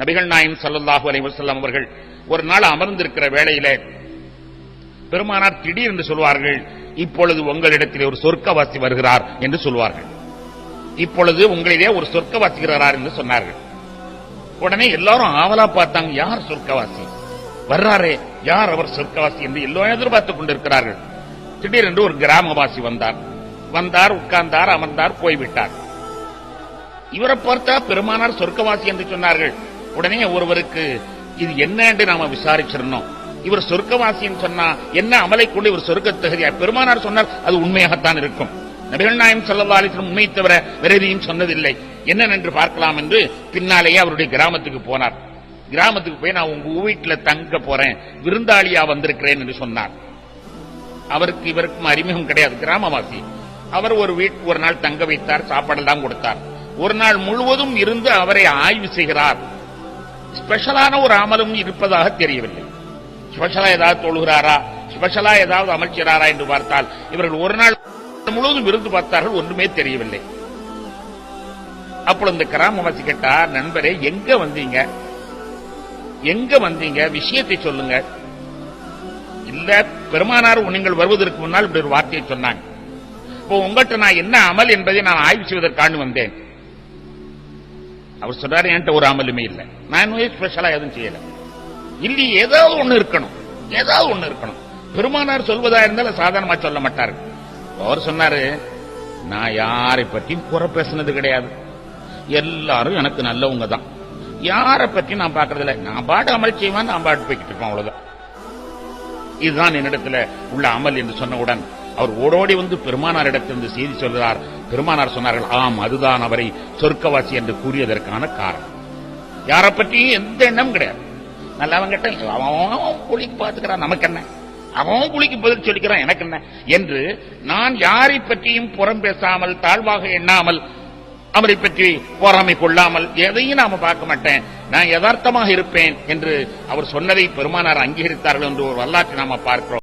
நபிகள் நாயம் ஸல்லல்லாஹு அலைஹி வஸல்லம் அவர்கள் ஒரு நாள் அமர்ந்திருக்கிற வேளையில பெருமானார் திடீர் என்று சொல்வார்கள் இப்பொழுது உங்களிடத்திலே ஒரு சொர்க்கவாசி வருகிறார் என்று சொல்வார்கள். இப்பொழுது உங்களிலே ஒரு சொர்க்கவாசி வருகிறார் என்று சொன்னார்கள். உடனே எல்லாரும் ஆவலா பார்த்தாங்க யார் சொர்க்கவாசி? வர்றாரே யார் அவர் சொர்க்கவாசி? என்று எல்லோரும் எதிர்பார்த்துக் கொண்டிருக்கிறார்கள். திடீரென்று ஒரு கிராமவாசி வந்தார். வந்தார் உட்கார்ந்தார் அமர்ந்தார் போய்விட்டார். இவரை பார்த்தா பெருமானார் சொர்க்கவாசி என்று சொன்னார்கள். உடனே ஒருவருக்கு இது என்ன என்று நாம விசாரிச்சிருந்தோம். இவர் சொர்க்கவாசின்னு சொன்னா என்ன அமலை கொண்டு இவர் சொர்க்க தகுதியா? பெருமானார் சொன்னார் அது உண்மையாகத்தான் இருக்கும். நபிகள் நாயம் சொல்லவாலிசன் உண்மை தவிர வேற சொன்னதில்லை. என்ன என்று பார்க்கலாம் என்று பின்னாலேயே அவருடைய கிராமத்துக்கு போனார். கிராமத்துக்கு போய் நான் உங்க வீட்டுல தங்க போறேன் விருந்தாளியா வந்திருக்கிறேன் என்று சொன்னார். அவருக்கு இவருக்கும் அறிமுகம் கிடையாது கிராமவாசி. அவர் ஒரு வீட்டு ஒரு நாள் தங்க வைத்தார் சாப்பாடெல்லாம் கொடுத்தார். ஒரு நாள் முழுவதும் இருந்து அவரை ஆய்வு செய்கிறார். ஸ்பெஷலான ஒரு அமலும் இருப்பதாக தெரியவில்லை. ஸ்பெஷலா ஏதாவது தொழுகிறாரா? ஸ்பெஷலா ஏதாவது அமைக்கிறாரா என்று பார்த்தால் இவர்கள் ஒரு நாள் முழுவதும் இருந்து பார்த்தார்கள் ஒன்றுமே தெரியவில்லை. அப்பொழுது இந்த கிராமவாசி கேட்டார் நண்பரே எங்க வந்தீங்க? எங்க வந்தீங்க? விஷயத்தை சொல்லுங்க. இல்ல பெருமானார் நீங்கள் வருவதற்கு முன்னால் இப்படி ஒரு வார்த்தையை சொன்னாங்க. இப்போ உங்கள்கிட்ட நான் என்ன அமல் என்பதை நான் ஆய்வு செய்வதற்காண்டு வந்தேன். அவர் சொல்றாரு என்கிட்ட ஒரு அமலுமே இல்லை. நான் ஸ்பெஷலா எதுவும் செய்யல? இல்லி ஏதாவது ஒண்ணு இருக்கணும். ஏதாவது ஒண்ணு இருக்கணும். பெருமானார் சொல்வதா இருந்தாலும் சாதாரணமா சொல்ல மாட்டாரு. அவர் சொன்னாரு நான் யாரை பற்றியும் குறை பேசுனது கிடையாது. எல்லாரும் எனக்கு நல்லவங்க தான். யாரை பற்றி நான் பார்க்கறது இல்லை. நான் பாட்டு அமல் செய்வேன் நான் பாட்டு போய்கிட்டு இருக்கோம் அவ்வளவுதான். இதுதான் என்னிடத்துல உள்ள அமல் என்று சொன்னவுடன் அவர் ஓடோடி வந்து பெருமானார் இடத்திலிருந்து செய்தி சொல்கிறார். பெருமானார் சொன்னார்கள் ஆம் அதுதான் அவரை சொர்க்கவாசி என்று கூறியதற்கான காரணம். யாரை பற்றியும் எந்த எண்ணம் கிடையாது. நல்லவன் கிட்ட அவன் குளிக்கு பார்த்துக்கிறான் நமக்கு என்ன? அவன் குளிக்கு பதில் சொல்லிக்கிறான் எனக்கு என்ன? என்று நான் யாரை பற்றியும் புறம் பேசாமல் தாழ்வாக எண்ணாமல் அவரை பற்றி போராமை கொள்ளாமல் எதையும் நாம பார்க்க மாட்டேன். நான் யதார்த்தமாக இருப்பேன் என்று அவர் சொன்னதை பெருமானார் அங்கீகரித்தார்கள் என்று ஒரு வரலாற்றை நாம பார்க்கிறோம்.